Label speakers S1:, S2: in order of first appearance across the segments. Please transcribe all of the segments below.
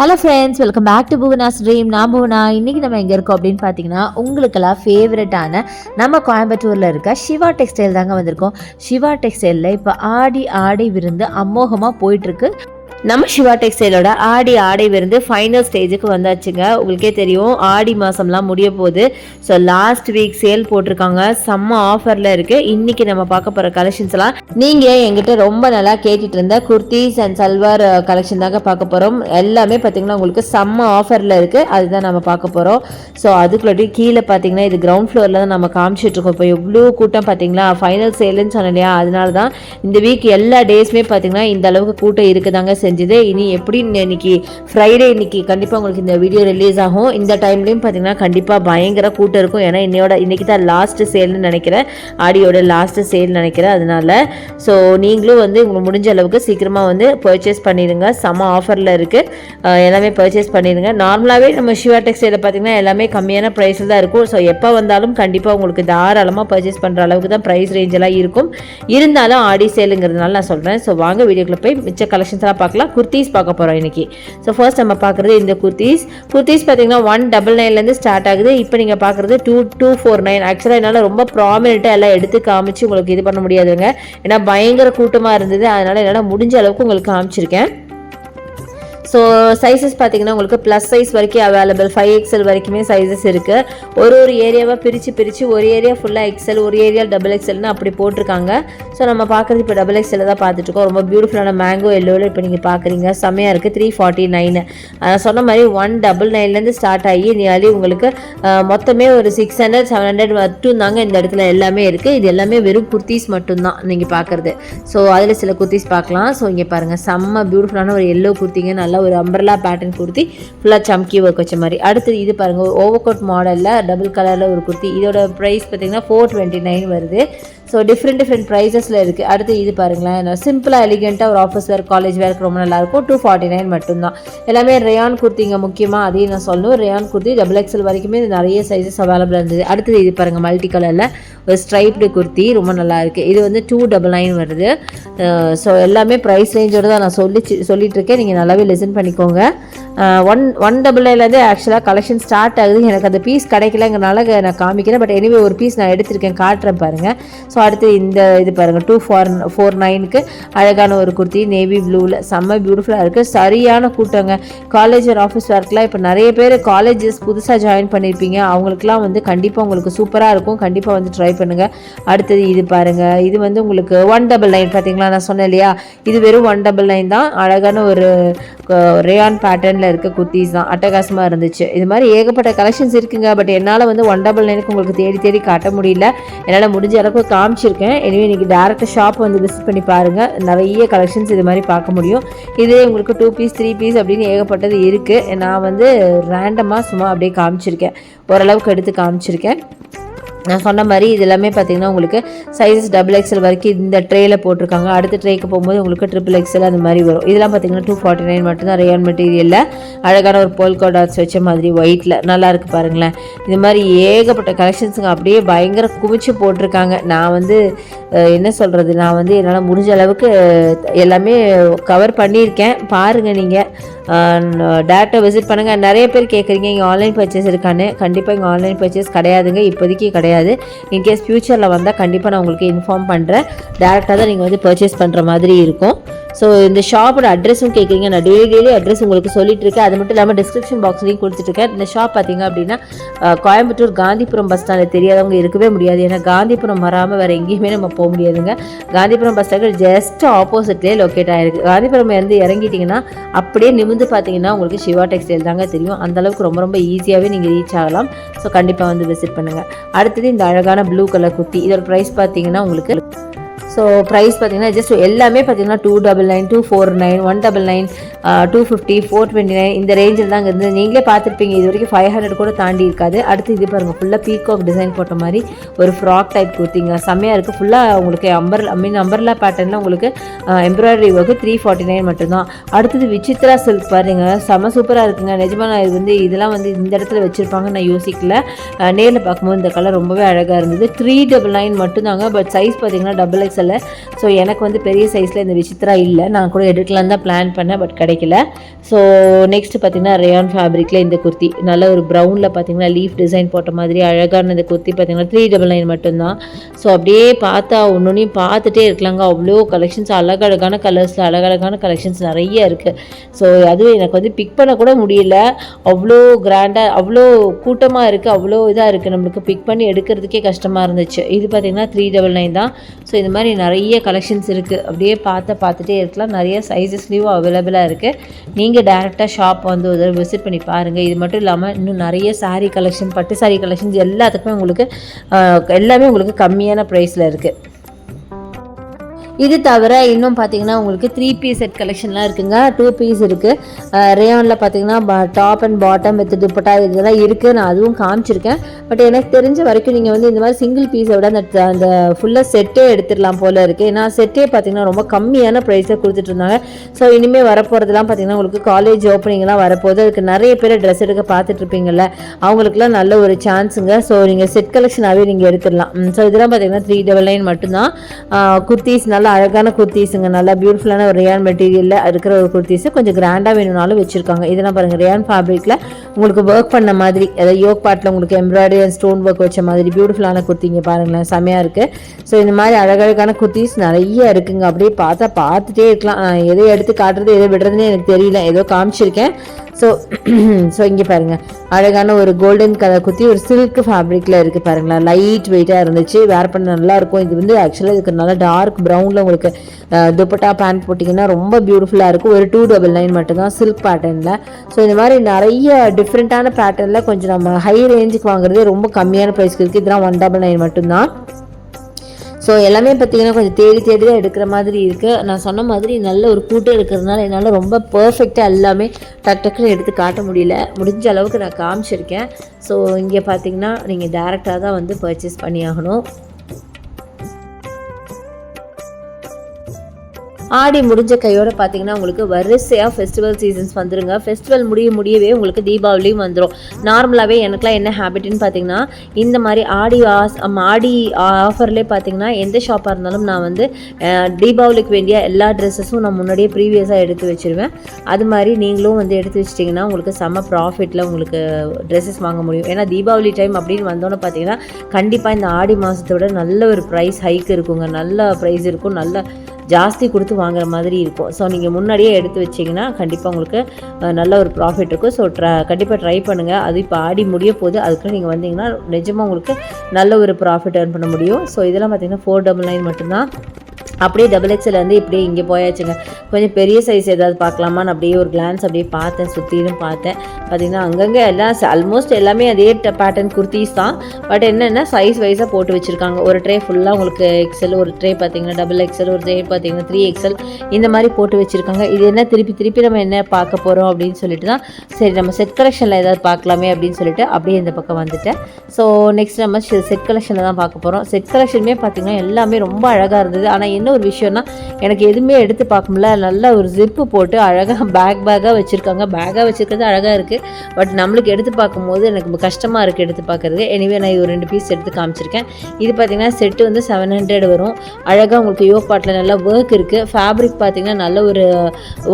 S1: Hello friends welcome back to Bhuvana's dream நான் புவனா. இன்றைக்கி நம்ம எங்கே இருக்கோம் அப்படின்னு பார்த்தீங்கன்னா உங்களுக்கெல்லாம் ஃபேவரட்டான நம்ம கோயம்புத்தூரில் இருக்க சிவா டெக்ஸ்டைல் தாங்க வந்திருக்கோம். சிவா டெக்ஸ்டைலில் இப்போ ஆடி ஆடி விருந்து அமோகமாக போயிட்டுருக்கு நம்ம சிவா டெக்ஸ்டைலோட ஆடி ஆடை விருந்து ஃபைனல் ஸ்டேஜுக்கு வந்தாச்சுங்க. உங்களுக்கே தெரியும் ஆடி மாதம்லாம் முடிய போகுது. ஸோ லாஸ்ட் வீக் சேல் போட்டிருக்காங்க. செம்ம ஆஃபரில் இருக்குது இன்றைக்கி நம்ம பார்க்க போகிற கலெக்ஷன்ஸ்லாம் நீங்கள் எங்கிட்ட ரொம்ப நல்லா கேட்டுட்டு இருந்த குர்த்திஸ் அண்ட் சல்வார் கலெக்ஷன் தாங்க பார்க்க போகிறோம் எல்லாமே பார்த்தீங்கன்னா உங்களுக்கு செம்ம ஆஃபரில் இருக்குது அதுதான் நம்ம பார்க்க போகிறோம் ஸோ அதுக்குள்ளே கீழே பார்த்தீங்கன்னா இது கிரவுண்ட் ஃப்ளோரில் தான் நம்ம காமிச்சிட்ருக்கோம் இப்போ எவ்வளோ கூட்டம் பார்த்தீங்களா? ஃபைனல் சேலுன்னு சொன்னேன் இல்லையா? அதனால தான் இந்த வீக் எல்லா டேஸுமே பார்த்தீங்கன்னா இந்த அளவுக்கு கூட்டம் இருக்குதாங்க. செஞ்சது இனி எப்படி இன்னைக்கு ஃப்ரைடே இன்னைக்கு கண்டிப்பாக உங்களுக்கு இந்த வீடியோ ரிலீஸ் ஆகும். இந்த டைம்லேயும் பார்த்தீங்கன்னா கண்டிப்பாக பயங்கர கூட்டம் இருக்கும். ஏன்னா இன்னையோட இன்னைக்கு தான் லாஸ்ட் சேல்னு நினைக்கிறேன். ஆடியோட லாஸ்ட் சேல் நினைக்கிறேன் அதனால. ஸோ நீங்களும் வந்து உங்களுக்கு முடிஞ்ச அளவுக்கு சீக்கிரமாக வந்து பர்ச்சேஸ் பண்ணிடுங்க. செம்ம ஆஃபரில் இருக்குது எல்லாமே பர்ச்சேஸ் பண்ணிடுங்க. நார்மலாகவே நம்ம சிவா டெக்ஸ்டைலில் பார்த்தீங்கன்னா எல்லாமே கம்மியான ப்ரைஸில் தான் இருக்கும். ஸோ எப்போ வந்தாலும் கண்டிப்பாக உங்களுக்கு தாராளமாக பர்ச்சேஸ் பண்ணுற அளவுக்கு தான் ப்ரைஸ் ரேஞ்செல்லாம் இருக்கும். இருந்தாலும் ஆடி சேலுங்கிறதுனால நான் சொல்கிறேன் ஸோ வாங்க வீடியோக்குள்ளே போய் மிச்ச கலெக்ஷன்ஸ்லாம் பார்க்கலாம். குர்த்திஸ் பார்க்க போகிறோம் இன்னைக்கு. ஸோ ஃபர்ஸ்ட் நம்ம பார்க்குறது இந்த குர்த்திஸ் குர்த்திஸ் பார்த்தீங்கன்னா ஒன் டபுள் நைன்லேருந்து ஸ்டார்ட் ஆகுது. இப்போ நீங்கள் பார்க்குறது டூ டூ ஃபோர் நைன் ஆக்சுவலாக என்னால் ரொம்ப ப்ராமினெண்ட்டாக எல்லாம் எடுத்து காமிச்சு உங்களுக்கு இது பண்ண முடியாதுங்க. ஏன்னா பயங்கர கூட்டமாக இருந்தது. அதனால் என்னால் முடிஞ்ச அளவுக்கு உங்களுக்கு காமிச்சிருக்கேன். ஸோ சைஸஸ் பார்த்தீங்கன்னா உங்களுக்கு ப்ளஸ் சைஸ் வரைக்கும் அவைலபிள் ஃபைவ் எக்ஸல் வரைக்குமே சைஸஸ் இருக்குது ஒரு ஒரு ஏரியாவாக பிரித்து பிரித்து ஒரு ஏரியா ஃபுல்லாக எக்ஸல் ஒரு ஏரியா டபுள் எக்ஸல்னு அப்படி போட்டிருக்காங்க. ஸோ நம்ம பார்க்குறது இப்போ டபுள் எக்ஸல் தான் பார்த்துட்ருக்கோம் ரொம்ப பியூட்டிஃபுல்லான மேங்கோ எல்லோவில் இப்போ நீங்கள் பார்க்குறீங்க செம்மையாக இருக்குது த்ரீ ஃபார்ட்டி நைனு சொன்ன மாதிரி ஒன் டபுள் நைன்லேருந்து ஸ்டார்ட் ஆகி நியர்லி உங்களுக்கு மொத்தமே ஒரு சிக்ஸ் ஹண்ட்ரட் செவன் ஹண்ட்ரட் மட்டும் தாங்க இந்த இடத்துல எல்லாமே இருக்குது இது எல்லாமே வெறும் குர்த்திஸ் மட்டும்தான் நீங்கள் பார்க்குறது ஸோ அதில் சில குர்த்திஸ் பார்க்கலாம் ஸோ இங்கே பாருங்கள் செம்ம பியூட்டிஃபுல்லான ஒரு எல்லோ குர்த்திங்க. நல்லா ஒரு அம்பர்லா பேட்டர்ன் குர்த்தி ஃபுல்லாக சம்கி ஒர்க் வச்ச மாதிரி. அடுத்து இது பாருங்கள் ஒரு ஓவர் கோட் மாடலில் டபுள் கலரில் ஒரு குர்த்தி. இதோட ப்ரைஸ் பார்த்தீங்கன்னா ஃபோர் டுவெண்ட்டி நைன் வருது ஸோ டிஃப்ரெண்ட் டிஃப்ரெண்ட் ப்ரைஸஸில் இருக்குது அடுத்து இது பாருங்களேன் சிம்பிளாக எலிகெண்ட்டாக ஒரு ஆஃபீஸ் வேர் காலேஜ் வேர்க்கு ரொம்ப நல்லாயிருக்கும் டூ ஃபார்ட்டி நைன் மட்டும்தான். எல்லாமே ரேயான் குர்த்திங்க முக்கியமாக அதையும் நான் சொல்லணும். ரேயான் குர்த்தி டபுள் எக்ஸல் வரைக்குமே நிறைய சைஸஸ் அவைலபிள் இருந்தது. அடுத்தது இது பாருங்கள் மல்டி கலரில் ஒரு ஸ்ட்ரைப்டு குர்த்தி ரொம்ப நல்லா இருக்குது இது வந்து டூ டபுள் நைன் வருது. ஸோ எல்லாமே ப்ரைஸ் ரேஞ்சோட தான் நான் சொல்லி சொல்லிட்டு இருக்கேன். நீங்கள் நல்லாவே லெசன் பண்ணிக்கோங்க. ஒன் ஒன் டபுள் நைன்லேருந்து ஆக்சுவலாக கலெக்ஷன் ஸ்டார்ட் ஆகுது. எனக்கு அந்த பீஸ் கிடைக்கலங்கிறனால நான் காமிக்கிறேன். பட் எனிவே ஒரு பீஸ் நான் எடுத்திருக்கேன். காட்டுறேன் பாருங்கள் ஸோ அடுத்து இந்த இது பாருங்கள் டூ ஃபோர் ஃபோர் நைனுக்கு அழகான ஒரு குர்த்தி. நேவி ப்ளூவில் செம்ம பியூட்டிஃபுல்லாக இருக்குது சரியான கூட்டங்க. காலேஜ் ஒரு ஆஃபீஸ் ஒர்க்லாம் இப்போ நிறைய பேர் காலேஜஸ் புதுசாக ஜாயின் பண்ணியிருப்பீங்க அவங்களுக்குலாம் வந்து கண்டிப்பாக உங்களுக்கு சூப்பராக இருக்கும். கண்டிப்பாக வந்து ட்ரை பண்ணுங்கள் அடுத்தது இது பாருங்கள் இது வந்து உங்களுக்கு ஒன் டபுள் நைன் பார்த்தீங்களா? நான் சொன்னேன் இல்லையா? இது வெறும் ஒன் டபுள் நைன் தான். அழகான ஒரு ரேயான் பேட்டர்னில் இருக்க குர்த்திஸ் தான். அட்டகாசமாக இருந்துச்சு. இது மாதிரி ஏகப்பட்ட கலெக்ஷன்ஸ் இருக்குங்க. பட் என்னால் வந்து ஒன் டபுள் நைனுக்கு உங்களுக்கு தேடி தேடி காட்ட முடியல. என்னால் முடிஞ்ச அளவுக்கு காமிச்சிருக்கேன். எனவே இன்றைக்கி டேரெக்டாக ஷாப் வந்து விசிட் பண்ணி பாருங்கள் நிறைய கலெக்ஷன்ஸ் இது மாதிரி பார்க்க முடியும். இதே உங்களுக்கு டூ பீஸ் த்ரீ பீஸ் அப்படின்னு ஏகப்பட்டது இருக்குது நான் வந்து ரேண்டமாக சும்மா அப்படியே காமிச்சிருக்கேன். ஓரளவுக்கு எடுத்து காமிச்சிருக்கேன். நான் சொன்ன மாதிரி இது எல்லாமே பார்த்தீங்கன்னா உங்களுக்கு சைஸஸ் டபுள் எக்ஸல் வரைக்கும் இந்த ட்ரேயில் போட்டிருக்காங்க. அடுத்த ட்ரேக்கு போகும்போது உங்களுக்கு ட்ரிபிள் எக்ஸல் அந்த மாதிரி வரும். இதெல்லாம் பார்த்தீங்கன்னா டூ ஃபார்ட்டி நைன் மட்டும்தான் ரேயான் மெட்டீரியலில் அழகான ஒரு போல்கோ டாட்ஸ் வச்ச மாதிரி ஒயிட்டில் நல்லாயிருக்கு பாருங்களேன். இது மாதிரி ஏகப்பட்ட கலெக்ஷன்ஸுங்க அப்படியே பயங்கர குமிச்சு போட்டிருக்காங்க. நான் வந்து என்ன சொல்கிறது நான் வந்து என்னால் முடிஞ்ச அளவுக்கு எல்லாமே கவர் பண்ணியிருக்கேன். பாருங்கள் நீங்கள் டேரெக்டாக விசிட் பண்ணுங்கள் நிறைய பேர் கேட்குறீங்க இங்கே ஆன்லைன் பர்ச்சேஸ் இருக்கான்னு. கண்டிப்பாக இங்கே ஆன்லைன் பர்ச்சேஸ் கிடையாதுங்க. இப்போதைக்கு கிடையாது. இன்கேஸ் ஃப்யூச்சரில் வந்தால் கண்டிப்பாக நான் உங்களுக்கு இன்ஃபார்ம் பண்ணுறேன் டேரெக்டாக தான் நீங்கள் வந்து பர்ச்சேஸ் பண்ணுற மாதிரி இருக்கும். ஸோ இந்த ஷாப்போட அட்ரஸும் கேட்குறீங்க நான் டெய்லி டெய்லி அட்ரஸ் உங்களுக்கு சொல்லிட்டு இருக்கேன். அது மட்டும் இல்லாமல் டிஸ்கிரிப்ஷன் பாக்ஸ்லையும் கொடுத்துட்ருக்கேன் இந்த ஷாப் பார்த்தீங்க அப்படின்னா கோயம்புத்தூர் காந்திபுரம் பஸ் ஸ்டாண்டில் தெரியாதவங்க இருக்கவே முடியாது. ஏன்னா காந்திபுரம் வராமல் வேறு எங்கேயுமே நம்ம போக முடியாதுங்க. காந்திபுரம் பஸ் ஸ்டாண்டில் ஜஸ்ட் ஆப்போசிட்லேயே லொக்கேட் ஆகிருக்கு காந்திபுரம் இருந்து இறங்கிட்டிங்கன்னா அப்படியே நிமிந்து பார்த்தீங்கன்னா உங்களுக்கு சிவா டெக்ஸ்டைல் தாங்க தெரியும். அந்த அளவுக்கு ரொம்ப ரொம்ப ஈஸியாகவே நீங்கள் ரீச் ஆகலாம். ஸோ கண்டிப்பாக வந்து விசிட் பண்ணுங்கள் அடுத்தது இந்த அழகான ப்ளூ கலர் குர்த்தி இதோட ப்ரைஸ் பார்த்தீங்கன்னா உங்களுக்கு ஸோ ப்ரைஸ் பார்த்தீங்கன்னா ஜஸ்ட் எல்லாமே பார்த்தீங்கன்னா two double nine two four nine one double nine two fifty four twenty nine இந்த ரேஞ்சில் தாங்க இருந்து நீங்களே பார்த்துருப்பீங்க. இது வரைக்கும் ஃபைவ் ஹண்ட்ரட் கூட தாண்டி இருக்காது. அடுத்து இது பாருங்கள் ஃபுல்லாக பீகாக் டிசைன் போட்ட மாதிரி ஒரு ஃப்ராக் டைப் கொடுத்தீங்க செம்மையாக இருக்குது ஃபுல்லாக உங்களுக்கு அம்பர் ஐ மீன் அம்பர்லா பேட்டர்னில் உங்களுக்கு embroidery work three forty nine மட்டும்தான். அடுத்தது விசித்ரா சில்க் பாருங்க. செம சூப்பராக இருக்குங்க. நிஜமாக நான் இது வந்து இதெல்லாம் வந்து இந்த இடத்துல வச்சுருப்பாங்க நான் யோசிக்கல. நேரில் பார்க்கும்போது இந்த கலர் ரொம்பவே அழகாக இருந்தது. த்ரீ டபுள் நைன் மட்டும்தாங்க. பட் சைஸ் பார்த்தீங்கன்னா டபுள் எக்ஸ்எல் ஸோ எனக்கு வந்து பெரிய சைஸில் இந்த விசித்ரா இல்லை. நான் கூட எடுக்கலான்னு தான் பிளான் பண்ணேன். பட் கிடையாது கிடைக்கல. ஸோ நெக்ஸ்ட் பார்த்தீங்கன்னா ரேயான் ஃபேப்ரிக்கில் இந்த குர்த்தி. நல்ல ஒரு ப்ரௌனில் பார்த்தீங்கன்னா லீஃப் டிசைன் போட்ட மாதிரி அழகான இந்த குர்த்தி பார்த்தீங்கன்னா த்ரீ டபுள் நைன் மட்டும்தான். ஸோ அப்படியே பார்த்தா ஒன்றொன்றையும் பார்த்துட்டே இருக்கலாங்க. அவ்வளோ கலெக்ஷன்ஸ் அழகழகான கலர்ஸில் அழகழகான கலெக்ஷன்ஸ் நிறைய இருக்குது ஸோ அதுவும் எனக்கு வந்து பிக் பண்ண கூட முடியல. அவ்வளோ கிராண்டாக அவ்வளோ கூட்டமாக இருக்குது அவ்வளோ இதாக இருக்குது நம்மளுக்கு பிக் பண்ணி எடுக்கிறதுக்கே கஷ்டமாக இருந்துச்சு. இது பார்த்தீங்கன்னா த்ரீ டபுள் நைன் தான். ஸோ இந்த மாதிரி நிறைய கலெக்ஷன்ஸ் இருக்குது அப்படியே பார்த்து பார்த்துட்டே இருக்கலாம். நிறைய சைஸஸ்லேயும் அவைலபிளாக இருக்குது நீங்கள் டேரெக்டாக ஷாப் வந்து ஒரு விசிட் பண்ணி பாருங்கள் இது மட்டும் இல்லாமல் இன்னும் நிறைய சாரீ கலெக்ஷன் பட்டு சாரீ கலெக்ஷன்ஸ் எல்லாத்துக்குமே உங்களுக்கு எல்லாமே உங்களுக்கு கம்மியான ப்ரைஸில் இருக்குது இது தவிர இன்னும் பார்த்தீங்கன்னா உங்களுக்கு த்ரீ பீஸ் செட் கலெக்ஷன்லாம் இருக்குங்க. டூ பீஸ் இருக்குது ரேயானில் பார்த்தீங்கன்னா top and bottom with dupatta இதெல்லாம் இருக்குது நான் அதுவும் காமிச்சிருக்கேன். பட் எனக்கு தெரிஞ்ச வரைக்கும் நீங்கள் வந்து இந்த மாதிரி சிங்கிள் பீஸை விட அந்த அந்த ஃபுல்லாக செட்டே எடுத்துடலாம் போல் இருக்குது ஏன்னா செட்டே பார்த்தீங்கன்னா ரொம்ப கம்மியான ப்ரைஸில் கொடுத்துட்டு இருந்தாங்க. ஸோ இனிமேல் வரப்போகிறதுலாம் பார்த்தீங்கன்னா உங்களுக்கு காலேஜ் ஓப்பனிங்லாம் வரப்போகுது. அதுக்கு நிறைய பேர் ட்ரெஸ் எடுக்க பார்த்துட்டு இருப்பீங்கல்ல. அவங்களுக்குலாம் நல்ல ஒரு சான்ஸுங்க ஸோ நீங்கள் செட் கலெக்ஷனாகவே நீங்கள் எடுத்துடலாம். ஸோ இதெல்லாம் பார்த்தீங்கன்னா த்ரீ டபுள் நைன் மட்டும்தான். குர்த்திஸ் நல்லா அழகான குர்த்திஸுங்க. நல்லா பியூட்டிஃபுல்லான ஒரு ரியான் மெட்டீரியலில் இருக்கிற ஒரு குர்த்திஸ் கொஞ்சம் கிராண்டாக வேணும்னாலும் வச்சுருக்காங்க. இதெல்லாம் பாருங்கள் ரியான் ஃபேப்ரிக்கில் உங்களுக்கு ஒர்க் பண்ண மாதிரி அதாவது யோக் பாட்டில் உங்களுக்கு எம்ப்ராய்டரி அண்ட் ஸ்டோன் ஒர்க் வச்ச மாதிரி பியூட்டிஃபுல்லான குர்த்திங்க பாருங்களேன். செமையாக இருக்குது ஸோ இந்த மாதிரி அழகழகான குர்த்திஸ் நிறைய இருக்குங்க. அப்படியே பார்த்தா பார்த்துட்டே இருக்கலாம். நான் எதை எடுத்து காட்டுறது எதை விடுறதுன்னு எனக்கு தெரியல. ஏதோ காமிச்சிருக்கேன். ஸோ ஸோ இங்கே பாருங்கள் அழகான ஒரு கோல்டன் கலர் குத்தி ஒரு சில்க் ஃபேப்ரிக்கில் இருக்குது பாருங்களேன் லைட் வெயிட்டாக இருந்துச்சு. வேர் பண்ண நல்லாயிருக்கும் இது வந்து ஆக்சுவலாக இதுக்கு நல்லா டார்க் ப்ரௌனில் உங்களுக்கு துப்பட்டா பேண்ட் போட்டிங்கன்னா ரொம்ப பியூட்டிஃபுல்லாக இருக்கும். ஒரு டூ டபுள் நைன் மட்டும்தான் சில்க் பேட்டர்னில் ஸோ இந்த மாதிரி நிறைய டிஃப்ரெண்ட்டான பேட்டர்னில் கொஞ்சம் நம்ம ஹை ரேஞ்சுக்கு வாங்குறதே ரொம்ப கம்மியான ப்ரைஸ்க்கு இருக்குது இதெல்லாம் ஒன் டபுள் நைன் மட்டும்தான். ஸோ எல்லாமே பார்த்தீங்கன்னா கொஞ்சம் தேடி தேடி தான் எடுக்கிற மாதிரி இருக்குது நான் சொன்ன மாதிரி நல்ல ஒரு கூட்டம் இருக்கிறதுனால என்னால் ரொம்ப பர்ஃபெக்டாக எல்லாமே டக் டக்குன்னு எடுத்து காட்ட முடியல. முடிஞ்ச அளவுக்கு நான் காமிச்சிருக்கேன். ஸோ இங்கே பார்த்தீங்கன்னா நீங்கள் டேரெக்டாக தான் வந்து பர்ச்சேஸ் பண்ணி ஆகணும் ஆடி முடிஞ்ச கையோட பார்த்தீங்கன்னா உங்களுக்கு வரிசையாக ஃபெஸ்டிவல் சீசன்ஸ் வந்துருங்க. ஃபெஸ்டிவல் முடிய முடியவே உங்களுக்கு தீபாவளியும் வந்துடும் நார்மலாகவே எனக்குலாம் என்ன ஹேபிட்னு பார்த்தீங்கன்னா இந்த மாதிரி ஆடி ஆஸ் ஆடி ஆஃபர்லேயே பார்த்தீங்கன்னா எந்த ஷாப்பாக இருந்தாலும் நான் வந்து தீபாவளிக்கு வேண்டிய எல்லா ட்ரெஸ்ஸஸும் நான் முன்னாடியே ப்ரீவியஸாக எடுத்து வச்சுருவேன். அது மாதிரி நீங்களும் வந்து எடுத்து வச்சிட்டிங்கன்னா உங்களுக்கு செம்ம ப்ராஃபிட்டில் உங்களுக்கு ட்ரெஸ்ஸஸ் வாங்க முடியும். ஏன்னா தீபாவளி டைம் அப்படின்னு வந்தோன்னே பார்த்தீங்கன்னா கண்டிப்பாக இந்த ஆடி மாதத்தை விட நல்ல ஒரு ப்ரைஸ் ஹைக் இருக்குங்க. நல்ல ப்ரைஸ் இருக்கும். நல்ல ஜாஸ்தி கொடுத்து வாங்குற மாதிரி இருக்கும். ஸோ நீங்கள் முன்னாடியே எடுத்து வச்சிங்கன்னா கண்டிப்பாக உங்களுக்கு நல்ல ஒரு ப்ராஃபிட் இருக்கும். ஸோ ட்ர கண்டிப்பாக ட்ரை பண்ணுங்கள் அது இப்போ ஆடி முடிய போது அதுக்குள்ள நீங்கள் வந்தீங்கன்னா நிஜமாக உங்களுக்கு நல்ல ஒரு ப்ராஃபிட் ஏர்ன் பண்ண முடியும். ஸோ இதெல்லாம் பார்த்தீங்கன்னா ஃபோர் டபுள் நைன் மட்டும்தான். அப்படியே டபுள் எக்ஸல் வந்து இப்படியே இங்கே போயாச்சுங்க. கொஞ்சம் பெரிய சைஸ் ஏதாவது பார்க்கலாமான்னு அப்படியே ஒரு கிளான்ஸ் அப்படியே பார்த்தேன் சுற்றிலும் பார்த்தேன். பார்த்தீங்கன்னா அங்கங்கே எல்லாம் ஆல்மோஸ்ட் எல்லாமே அதே பேட்டர்ன் குர்த்திஸ் தான். பட் என்னென்னா சைஸ் வைஸாக போட்டு வச்சுருக்காங்க. ஒரு ட்ரே ஃபுல்லாக உங்களுக்கு எக்ஸல் ஒரு ட்ரே பார்த்தீங்கன்னா டபுள் எக்ஸல் ஒரு ட்ரே பார்த்தீங்கன்னா த்ரீ எக்ஸல் இந்த மாதிரி போட்டு வச்சுருக்காங்க. இது என்ன திருப்பி திருப்பி நம்ம என்ன பார்க்க போகிறோம் அப்படின்னு சொல்லிட்டு தான் சரி நம்ம செட் கலெக்ஷனில் ஏதாவது பார்க்கலாமே அப்படின்னு சொல்லிட்டு அப்படியே இந்த பக்கம் வந்துட்டேன். ஸோ நெக்ஸ்ட் நம்ம செட் கலெக்ஷனில் தான் பார்க்க போகிறோம் செட் கலெக்ஷனுமே பார்த்தீங்கன்னா எல்லாமே ரொம்ப அழகாக இருந்தது. ஆனால் என்ன ஒரு விஷயம்னா எனக்கு எதுவுமே எடுத்து பார்க்க முடியல நல்ல ஒரு ஜிப்பு போட்டு அழகாக பேக் பேக்காக வச்சுருக்காங்க. பேக்காக வச்சுருக்கிறது அழகாக இருக்குது பட் நம்மளுக்கு எடுத்து பார்க்கும்போது எனக்கு கஷ்டமாக இருக்குது எடுத்து பார்க்குறது எனிவே நான் இது ஒரு ரெண்டு பீஸ் எடுத்து காமிச்சிருக்கேன். இது பார்த்தீங்கன்னா செட்டு வந்து செவன் ஹண்ட்ரட் வரும். அழகாக உங்களுக்கு யோக் பாட்டில் நல்லா ஒர்க் இருக்குது ஃபேப்ரிக் பார்த்திங்கன்னா நல்ல ஒரு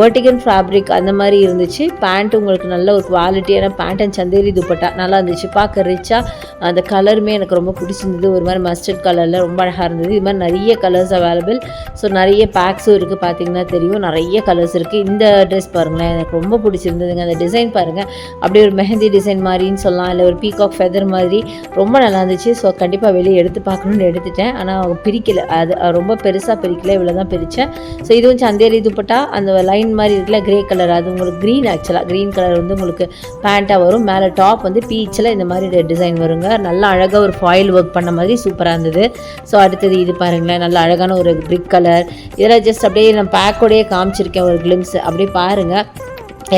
S1: வேர்டிகன் ஃபேப்ரிக் அந்த மாதிரி இருந்துச்சு. பேண்ட் உங்களுக்கு நல்ல ஒரு குவாலிட்டியான பேண்ட் அண்ட் சந்தேரி துப்பட்டா நல்லா இருந்துச்சு. பார்க்க ரிச்சாக அந்த கலருமே எனக்கு ரொம்ப பிடிச்சிருந்தது. ஒரு மாதிரி மஸ்டர்ட் கலரில் ரொம்ப அழகாக இருந்தது. இது மாதிரி நிறைய கலர்ஸ் அவைலபிள் ஸோ நிறைய பேக்ஸும் இருக்குது பார்த்தீங்கன்னா தெரியும். நிறைய கலர்ஸ் இருக்குது இந்த ட்ரெஸ் பாருங்களேன் எனக்கு ரொம்ப பிடிச்சிருந்ததுங்க. அந்த டிசைன் பாருங்கள் அப்படியே ஒரு மெஹந்தி டிசைன் மாதிரின்னு சொல்லலாம். இல்லை ஒரு பீகாக் ஃபெதர் மாதிரி. ரொம்ப நல்லா இருந்துச்சு. ஸோ கண்டிப்பாக வெளியே எடுத்து பார்க்கணுன்னு எடுத்துட்டேன். ஆனால் பிரிக்கல. அது அது ரொம்ப பெருசாக பிரிக்கல. இவ்வளோ தான் பிரித்தேன் ஸோ இதுவும் சந்தேரி துப்பட்டா அந்த லைன் மாதிரி இருக்குல்ல கிரே கலர் அது உங்களுக்கு க்ரீன் ஆக்சுவலாக க்ரீன் கலர் வந்து உங்களுக்கு பேண்ட்டாக வரும். மேலே டாப் வந்து பீச்சில் இந்த மாதிரி டிசைன் வருங்க. நல்லா அழகாக ஒரு ஃபாயில் ஒர்க் பண்ண மாதிரி சூப்பராக இருந்தது. ஸோ அடுத்தது இது பாருங்களேன். நல்ல அழகான ஒரு பிரிக் கலர் இதெல்லாம் ஜஸ்ட் அப்படியே நான் பேக்கோடையே காமிச்சிருக்கேன் ஒரு கிளிம்ஸ் அப்படியே பாருங்கள்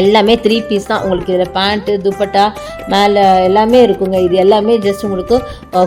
S1: எல்லாமே த்ரீ பீஸ் தான். உங்களுக்கு இதில் பேண்ட்டு துப்பட்டா மேலே எல்லாமே இருக்குங்க. இது எல்லாமே ஜஸ்ட் உங்களுக்கு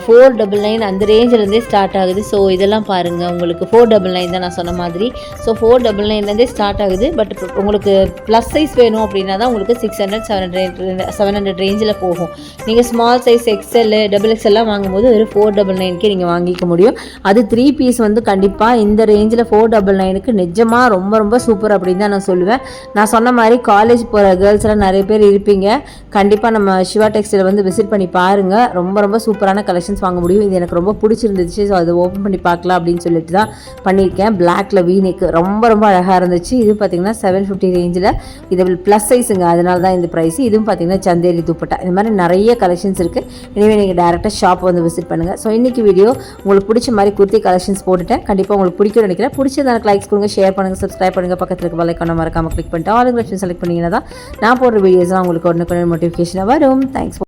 S1: ஃபோர் டபுள் நைன் அந்த ரேஞ்சிலேருந்தே ஸ்டார்ட் ஆகுது. ஸோ இதெல்லாம் பாருங்கள் உங்களுக்கு ஃபோர் டபுள் நைன் தான் நான் சொன்ன மாதிரி. ஸோ ஃபோர் டபுள் நைன்லேருந்தே ஸ்டார்ட் ஆகுது. பட் உங்களுக்கு ப்ளஸ் சைஸ் வேணும் அப்படின்னா தான் உங்களுக்கு six hundred seven hundred seven hundred ரேஞ்சில் போகும். நீங்கள் ஸ்மால் சைஸ் எக்ஸ்எல் டபுள் எக்ஸ்எல்லாம் வாங்கும்போது ஒரு ஃபோர் டபுள் நைனுக்கே நீங்கள் வாங்கிக்க முடியும். அது த்ரீ பீஸ் வந்து கண்டிப்பாக இந்த ரேஞ்சில் ஃபோர் டபுள் நைனுக்கு நிஜமாக ரொம்ப ரொம்ப சூப்பர் அப்படின்னு தான் நான் சொல்லுவேன். நான் சொன்ன மாதிரி காலேஜ் போகிற கேர்ள்ஸ் எல்லாம் நிறைய பேர் இருப்பீங்க. கண்டிப்பாக நம்ம சிவா டெக்ஸ்டைல் வந்து விசிட் பண்ணி பாருங்கள் ரொம்ப ரொம்ப சூப்பரான கலெக்ஷன்ஸ் வாங்க முடியும். இது எனக்கு ரொம்ப பிடிச்சிருந்துச்சு. ஸோ அதை ஓப்பன் பண்ணி பார்க்கலாம் அப்படின்னு சொல்லிட்டு தான் பண்ணியிருக்கேன். பிளாக்ல வீனெக் ரொம்ப ரொம்ப அழகாக இருந்துச்சு. இது பார்த்தீங்கன்னா செவன் ஃபிஃப்டி ரேஞ்சில் இது ப்ளஸ் சைஸுங்க அதனால தான் இந்த ப்ரைஸ் இதுவும் பார்த்தீங்கன்னா சந்தேரி துப்பட்டா. இந்த மாதிரி நிறைய கலெக்ஷன்ஸ் இருக்குது எனவே நீங்கள் டேரெக்டாக ஷாப் வந்து விசிட் பண்ணுங்கள் ஸோ இன்றைக்கி வீடியோ உங்களுக்கு பிடிச்ச மாதிரி குர்த்தி கலெக்ஷன்ஸ் போட்டுட்டேன். கண்டிப்பாக உங்களுக்கு பிடிக்கும்னு நினைக்கிறேன். பிடிச்சதான லைக்ஸ் கொடுங்க ஷேர் பண்ணுங்கள் சப்ஸ்கிரைப் பண்ணுங்கள் பக்கத்தில் இருக்க வலைக்கான மறக்காமல் கிளிக் பண்ணிட்டு ஆல் செலக்ட் செலக்ட் பண்ணிங்கன்னா தான் நான் போடுற வீடியோஸ்லாம் உங்களுக்கு உடனே நோட்டிஃபிகேஷனாக வரும். தேங்க்ஸ்